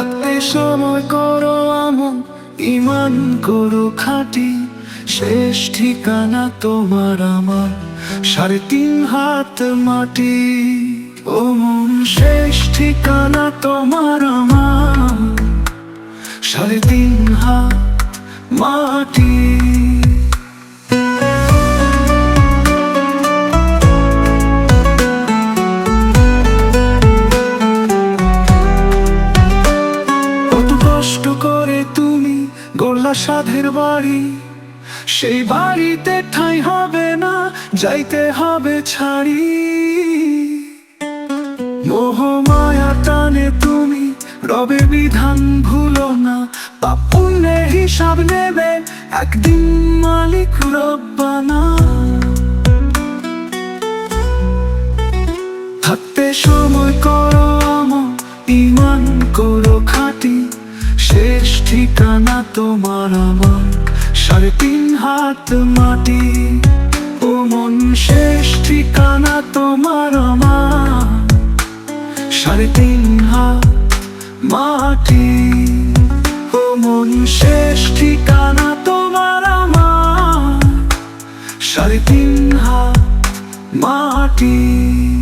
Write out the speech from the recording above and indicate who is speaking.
Speaker 1: থাকতে সময় করো আমন, ইমান করো খাটি। শেষ ঠিকানা তোমার আমার, সাড়ে তিন হাত মাটি। ও মন, শেষ ঠিকানা তোমার আমার, সাড়ে তিন হাত মাটি। সাধের বাড়ি। সেই বাড়িতে ঠাই হবে না, যাইতে হবে ছাড়ি। মোহ মায়া টানে তুমি, রবে বিধান ভুলো না। পাপ পুণ্যের হিসাব নেবে, একদিন মালিক রব্বানা। শেষ ঠিকানা তোমার আমার। সাড়ে তিন হাত মাটি। ও মন, শেষ ঠিকানা তোমার আমার। সাড়ে তিন হাত মাটি। ও মন, শেষ ঠিকানা তোমার আমার। সাড়ে তিন হাত মাটি।